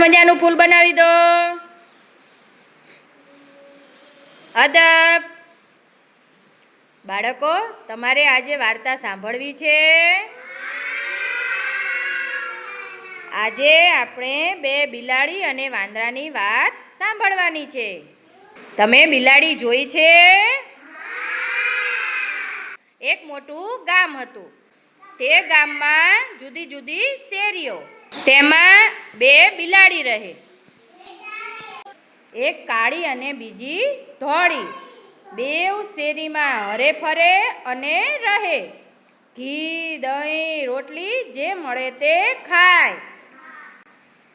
મજાનું ફૂલ બનાવી દો. અદબ. બાળકો, તમારે આજે વાર્તા સાંભળવી છે. આજે આપણે બે બિલાડી અને વાંદરાની વાત સાંભળવાની છે. તમે બિલાડી જોઈ છે? એક મોટું ગામ હતું. તે ગામમાં જુદી જુદી શેરીઓ તેમાં બે બિલાડી રહે. એક કાળી અને બીજી ધોળી. બેવ શેરીમાં હરે ફરે અને રહે. ઘી, દહીં, રોટલી જે મળે તે ખાય.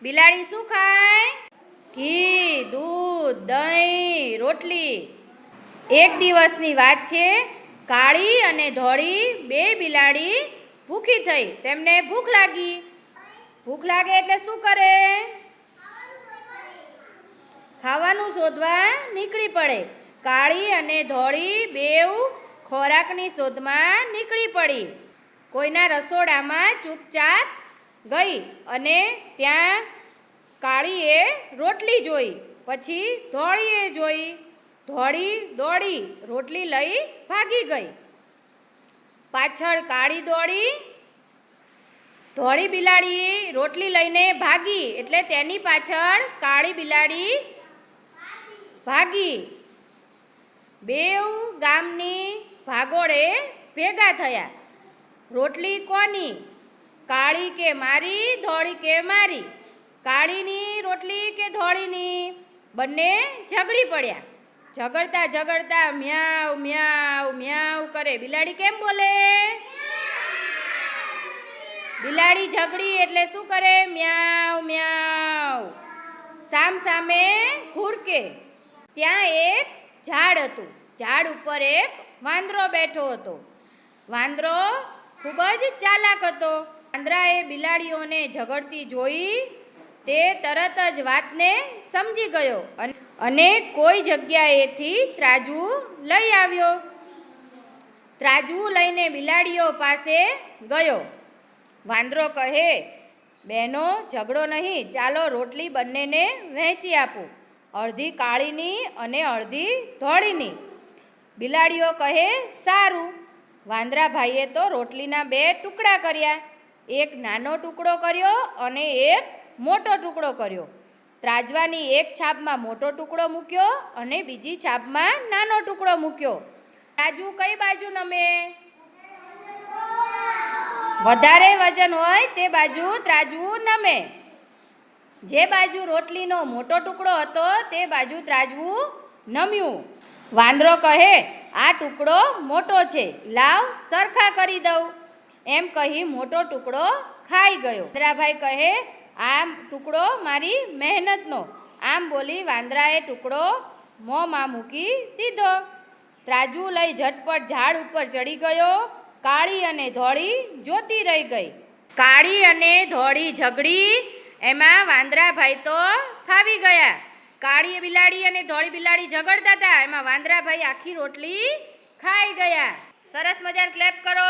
બિલાડી શું ખાય? ઘી, દૂધ, દહીં, રોટલી. એક દિવસની વાત છે, કાળી અને ધોળી બે બિલાડી ભૂખી થઈ. તેમને ભૂખ લાગી. ભૂખ લાગે એટલે શું કરે? ખાવાનું શોધવા નીકળી પડે. કાળી અને ધોળી બેવ ખોરાકની શોધમાં નીકળી પડી. કોઈના રસોડામાં ચૂપચાપ ગઈ અને ત્યાં કાળીએ રોટલી જોઈ, પછી ધોળીએ જોઈ. ધોળી દોડી રોટલી લઈ ભાગી ગઈ. પાછળ કાળી દોડી ધોળી બિલાડી રોટલી લઈને ભાગી એટલે તેની પાછળ કાળી બિલાડી ભાગી. બેવ ગામની ભાગોળે ભેગા થયા. રોટલી કોની? કાળી કે મારી, ધોળી કે મારી? કાળીની રોટલી કે ધોળીની? બંને ઝઘડી પડ્યા. ઝઘડતા ઝઘડતા મ્યાવ મ્યાવ મ્યાવ કરે. બિલાડી કેમ બોલે? બિલાડી ઝઘડી એટલે શું કરે? મ્યાવ મ્યાવ સામ સામે ઘૂરકે ત્યાં એક ઝાડ હતું. ઝાડ ઉપર એક વાંદરો બેઠો હતો. વાંદરો ખૂબ જ ચાલાક હતો. વાંદરાએ બિલાડીઓને ઝઘડતી જોઈ તે તરત જ વાતને સમજી ગયો અને કોઈ જગ્યાએથી ત્રાજુ લઈ આવ્યો. ત્રાજુ લઈને બિલાડીઓ પાસે ગયો. વાંદરો કહે, બહેનો, ઝઘડો નહીં, ચાલો રોટલી બંનેને વહેંચી આપું, અડધી કાળીની અને અડધી ધોળીની. બિલાડીઓ કહે, સારું. વાંદરા ભાઈએ તો રોટલીના બે ટુકડા કર્યા. એક નાનો ટુકડો કર્યો અને એક મોટો ટુકડો કર્યો. ત્રાજવાની એક છાપમાં મોટો ટુકડો મૂક્યો અને બીજી છાપમાં નાનો ટુકડો મૂક્યો. રાજુ કઈ બાજુ નમે? વધારે વજન હોય તે બાજુ ત્રાજુ નમે. જે બાજુ રોટલીનો મોટો ટુકડો હતો તે બાજુ ત્રાજવું નમ્યું. વાંદરો કહે, આ ટુકડો મોટો છે. લાવ, સરખા કરી દઉં. એમ કહી મોટો ટુકડો ખાઈ ગયો. વાંદરાભાઈ કહે આ ટુકડો મારી મહેનતનો. આમ બોલી વાંદરાએ ટુકડો મોંમાં મૂકી દીધો. ત્રાજુ લઈ ઝટપટ ઝાડ ઉપર ચડી ગયો. કાળી અને ધોળી જોતી રહી ગઈ. કાળી અને ધોળી ઝઘડી એમાં વાંદરાભાઈ તો ફાવી ગયા. કાળી બિલાડી અને ધોળી બિલાડી ઝઘડતા હતા. એમાં વાંદરાભાઈ આખી રોટલી ખાઈ ગયા. સરસ મજાને ક્લેપ કરો.